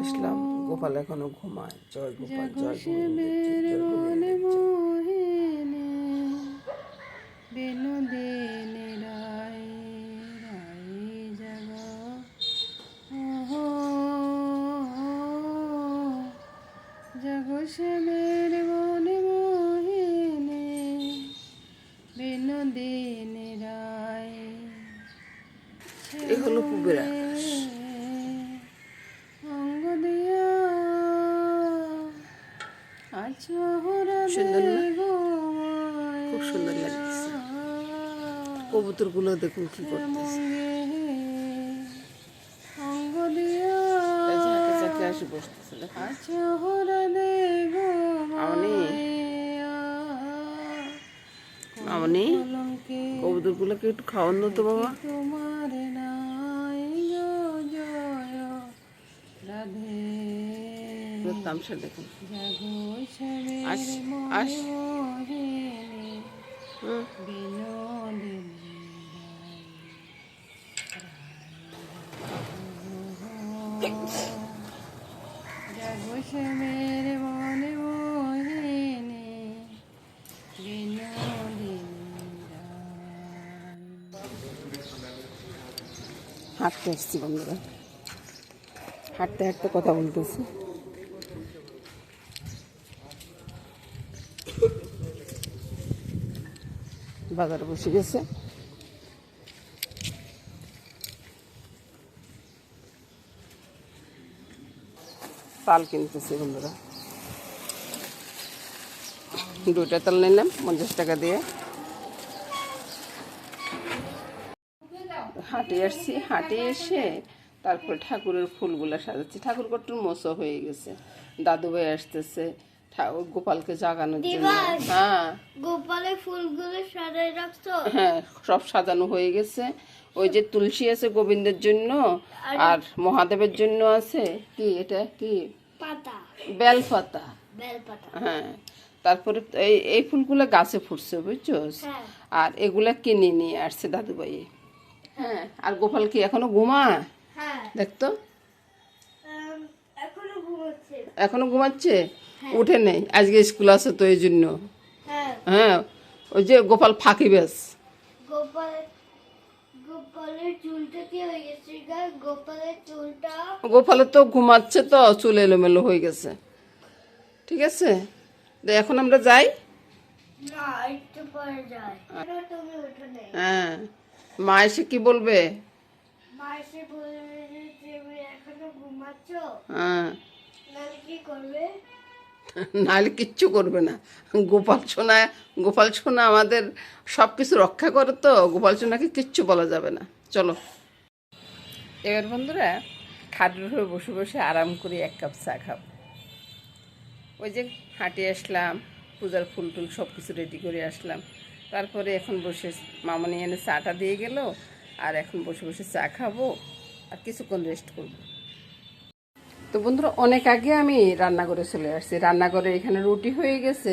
আসলাম। গোপাল এখনও ঘুমায়। জয় গোপাল জয় শিবের গুরু মোহিনী বেনু দেনে রায় রায় জগ। ওহো জগ শিবের মনে মোহিনী বেনু রায়। এ হলো পূবের আকাশ অঙ্গ দিয়া আছো হরা সুন্দর না? খুব সুন্দর লাগছে কবুতরগুলো দেখুন কি করতেছে। বসতেছে কবুতর গুলোকে একটু খাওয়ানো তো বাবা তোমার নাই গো জয় রাধে পুরো দেখুন। আস আস। মনে মোহিনী হাঁটতে আসছি বন্ধুরা। হাঁটতে হাঁটতে কথা বলতেছি। বাজারে বসে গেছে। তাল কিনতেছি বন্ধুরা। দুইটা তাল নিলাম, পঞ্চাশ টাকা দিয়ে। হাটে আসছি, হাটে এসে তারপর ঠাকুরের ফুলগুলো সাজাচ্ছি। ঠাকুর কটুর মোছো হয়ে গেছে দাদু ভাই আসতেছে গোপালকে জাগানোর জন্য হ্যাঁ। গোপালের ফুলগুলো সাজায় রাখছো? হ্যাঁ সব সাজানো হয়ে গেছে। ওই যে তুলসী আছে গোবিন্দের জন্য আর মহাদেবের জন্য আছে কি এটা কি? পাতা। বেলপাতা। বেলপাতা। হ্যাঁ তারপরে এই এই ফুলগুলো গাছে ফুটছে বুঝছ? হ্যাঁ। আর এগুলা কিনে নিয়ে আসছে দাদু ভাই হ্যাঁ আর গোপাল কি এখনও ঘুমা হ্যাঁ। দেখতো? এখনও ঘুমাচ্ছে? উঠে নেই। আজকে স্কুল আছে তো এই জন্য। হ্যাঁ। হ্যাঁ ওই যে গোপাল ফাঁকি বেশ গোপালের হয়ে তো ঘুমাচ্ছে তো চুল এলোমেলো হয়ে গেছে। ঠিক আছে? এখন আমরা যাই? হ্যাঁ। মা এসে কি বলবে? হ্যাঁ। নাহলে কিচ্ছু করবে না। গোপাল সোনা গোপাল সোনা আমাদের সব কিছু রক্ষা করে তো, গোপাল সোনাকে কিচ্ছু বলা যাবে না। চলো। এবার বন্ধুরা, খাটের উপরে বসে বসে আরাম করে এক কাপ চা খাব। ওই যে হাঁটে আসলাম, পূজার ফুল টুল সব কিছু রেডি করে আসলাম। তারপরে এখন বসে মামনি এনে চাটা দিয়ে গেল, আর এখন বসে বসে চা খাব, আর কিছুক্ষণ রেস্ট করব। তো বন্ধুরা, অনেক আগে আমি রান্নাঘরে চলে আসছি। রান্নাঘরে এখানে রুটি হয়ে গেছে।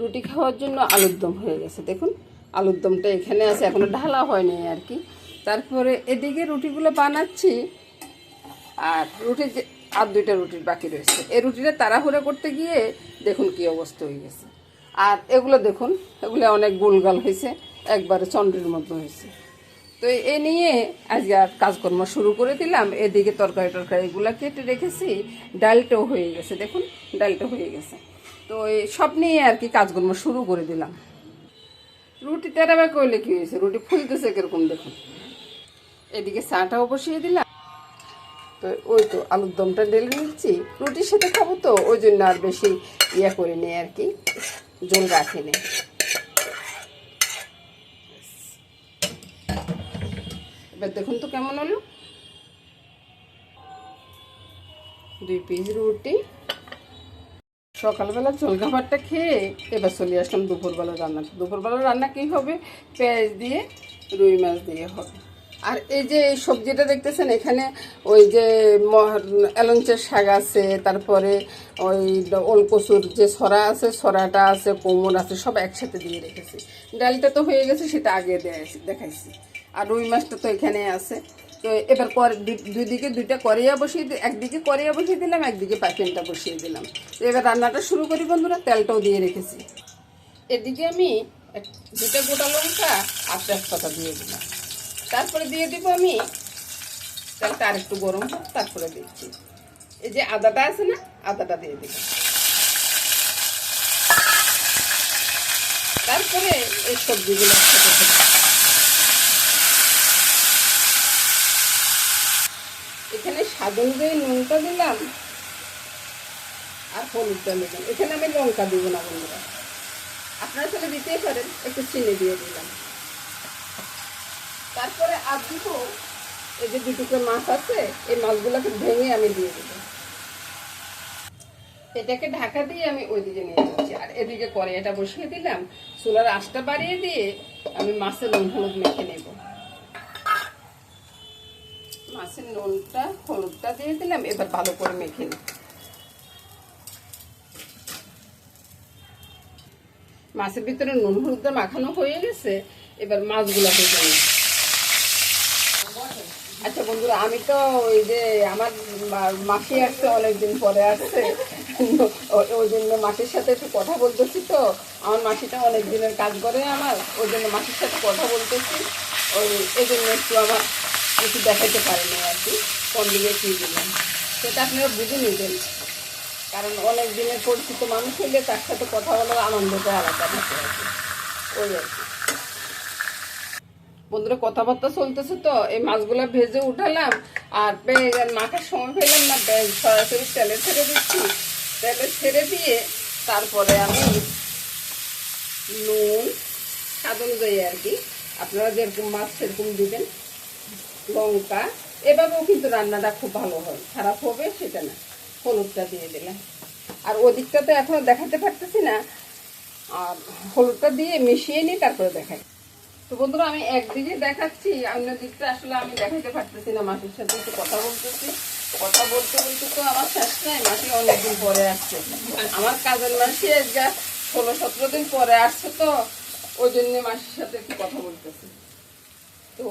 রুটি খাওয়ার জন্য আলুর দম হয়ে গেছে। দেখুন, আলুর দমটা এখানে আছে, এখনও ঢালা হয়নি আর কি। তারপরে এদিকে রুটিগুলো বানাচ্ছি। আর রুটি যে আর দুইটা রুটির বাকি রয়েছে। এই রুটিটা তাড়াহুড়া করতে গিয়ে দেখুন কি অবস্থা হয়ে গেছে। আর এগুলো দেখুন, এগুলো অনেক গোলগাল হয়েছে, একবারে চন্দ্রের মতো হয়েছে। তো এ নিয়ে আজকে আর কাজকর্ম শুরু করে দিলাম। এদিকে তরকারি টরকারি এগুলো কেটে রেখেছি। ডালটাও হয়ে গেছে, দেখুন, ডালটা হয়ে গেছে। তো সব নিয়ে আর কি কাজকর্ম শুরু করে দিলাম। রুটি তেরাবে করলে কি হয়েছে? রুটি ফুলতেছে কীরকম, দেখুন। এদিকে চাটাও বসিয়ে দিলাম। তো ওই তো আলুর দমটা ঢেলে নিচ্ছি। রুটির সাথে খাব তো, ওই জন্য আর বেশি ইয়ে করে নিই আর কি জল রাখে রাখিনি। এবার দেখুন তো কেমন হলো। দুই পিস রুটি। সকালবেলা জলখাবারটা খেয়ে এবার চলে আসলাম দুপুরবেলা রান্না। দুপুরবেলা রান্না কী হবে? পেঁয়াজ দিয়ে, রুই মাছ দিয়ে হবে। আর এই যে এই সবজিটা দেখতেছেন, এখানে ওই যে এলঞ্চের শাক আছে, তারপরে ওই ওলকসুর যে সরা আছে, সরাটা আছে কোমর আছে, সব একসাথে দিয়ে রেখেছি। ডালটা তো হয়ে গেছে, সেটা আগে দেখাইছি। আর রুই মাছটা তো এখানে আছে। তো এবার দুই দিকে দুইটা করিয়া বসিয়ে দি- একদিকে করিয়া বসিয়ে দিলাম, একদিকে প্যাকেনটা বসিয়ে দিলাম। তো এবার রান্নাটা শুরু করি বন্ধুরা, তেলটাও দিয়ে রেখেছি। এদিকে আমি দুটা গোটা লঙ্কা আর তেজপাতা দিয়ে দিলাম। তারপরে দিয়ে দিব আমি তেলটা আর একটু গরম তারপরে দিচ্ছি। এই যে আদাটা আছে না, আদাটা দিয়ে দিব তারপরে এই সবজিগুলো একসাথে দেব। এখানে স্বাদ অনুযায়ী নুনটা দিলাম আর হলুদটা দিলাম। এখানে আমি লঙ্কা দিব না বন্ধুরা। আপনারা তাহলে দিতেই পারেন, একটু চিনি দিয়ে দিলাম। তারপরে আর দিব এই যে দুটুকরো মাছ আছে, এই মাছগুলোকে ভেঙে আমি দিয়ে দেব। এটাকে ঢাকা দিয়ে আমি ওইদিকে নিয়ে যাচ্ছি। আর এদিকে কড়াইটা বসিয়ে দিলাম, চুলার আঁচটা বাড়িয়ে দিয়ে আমি মাছের হলুদ মেখে নেব। মাছের নুনটা, হলুদটা দিয়ে দিলাম, এবার ভালো করে মেখে নিই। মাছের ভিতরে নুন হলুদটা মাখানো হয়ে গেছে, এবার মাছগুলো ভেজে নিই আচ্ছা বন্ধুরা, আমি তো ওই যে আমার মাসি আসছে, অনেকদিন পরে আসছে। ওই জন্য মাসির সাথে একটু কথা বলতেছি তো। আমার মাসিটা অনেক দিনের কাজ করে আমার, ওই জন্য মাসির সাথে কথা বলতেছি। ওই এই জন্য একটু আমার কিছু দেখাইতে পারিনি আর কি, কোন দিকে কী দিলাম। সেটা আপনারা বুঝে নিতেন কারণ অনেক দিনের পরিচিত মানুষ হইলে তার সাথে কথা বলার আনন্দটা আলাদা থাকে আর কি। ওই আর কি। বন্ধুরা, কথাবার্তা চলতেছে তো, এই মাছগুলো ভেজে উঠালাম, আর মাখার সময় পেলাম না সরাসরি তেলে ছেড়ে দিচ্ছি। তেলে ছেড়ে দিয়ে তারপরে আমি নুন, স্বাদ অনুযায়ী আর কি, আপনারা যেরকম মাছ সেরকম দিবেন। লঙ্কা। এভাবেও কিন্তু রান্নাটা খুব ভালো হয়। খারাপ হবে সেটা না। হলুদটা দিয়ে দিলাম আর ওদিকটা তো এখনও দেখাতে পারতেছি না। আর হলুদটা দিয়ে মিশিয়ে নিই তারপরে দেখাই। তো বন্ধুরা, আমি একদিকে দেখাচ্ছি, অন্য দিকটা আসলে আমি দেখাতে পারতেছি না মাসির সাথে একটু কথা বলতেছি। কথা বলতে বলতে তো আমার শেষ নাই মাসি অনেকদিন পরে আসছে। আমার কাজের মাসি আজকে ষোলো সতেরো দিন পরে আসছে তো, ওই জন্য মাসির সাথে একটু কথা বলতেছি। তো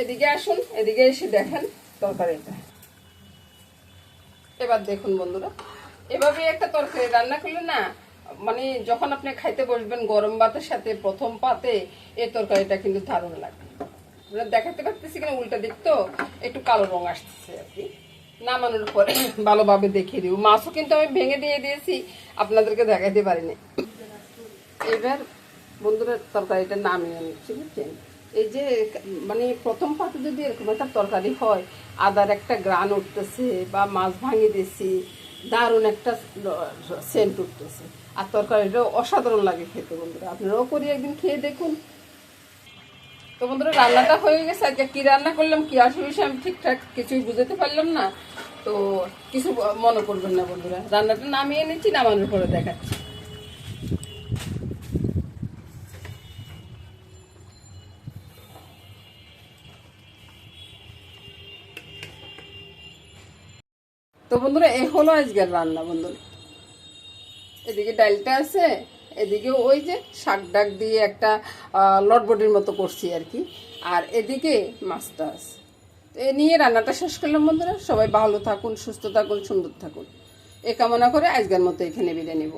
এদিকে আসুন, এদিকে এসে দেখেন তরকারিটা। এবার দেখুন বন্ধুরা এভাবে একটা তরকারি রান্না করলে না মানে যখন আপনি খাইতে বসবেন গরম ভাতের সাথে প্রথম পাতে, এই তরকারিটা কিন্তু দারুণ লাগে। আমরা দেখাতে পারতেছি কিনা উল্টা দিক তো, একটু কালো রং আসতেছে আর কি। নামানোর পরে ভালোভাবে দেখিয়ে দিব। মাছও কিন্তু আমি ভেঙে দিয়ে দিয়েছি, আপনাদেরকে দেখাইতে পারিনি। এবার বন্ধুরা তরকারিটা নামিয়ে নিচ্ছি, বুঝছেন? এই যে মানে প্রথম পাতে যদি এরকম একটা তরকারি হয়, আদার একটা গ্রান উঠতেছে বা মাছ ভাঙিয়ে দিয়েছি দারুণ একটা সেন্ট উঠতেছে। আর তরকারিটাও অসাধারণ লাগে খেতে বন্ধুরা। আপনারাও করি, একদিন খেয়ে দেখুন। তো বন্ধুরা, রান্নাটা হয়ে গেছে। আজকে কি রান্না করলাম, কি আসবে আমি ঠিকঠাক কিছুই বুঝতে পারলাম না। তো কিছু মনে করবেন না বন্ধুরা। রান্নাটা নামিয়ে নিচ্ছি, নামানোর পরে দেখাচ্ছি। তো বন্ধুরা, এ হলো আজকের রান্না বন্ধুরা। এদিকে ডালটা আছে, এদিকে ওই যে শাক ডাক দিয়ে একটা লটবটির মতো করছি আর কি। আর এদিকে মাছটা আছে। এ নিয়ে রান্নাটা শেষ করলাম বন্ধুরা। সবাই ভালো থাকুন, সুস্থ থাকুন, সুন্দর থাকুন। এ কামনা করে আজকের মতো এখানে বিদায় নেব।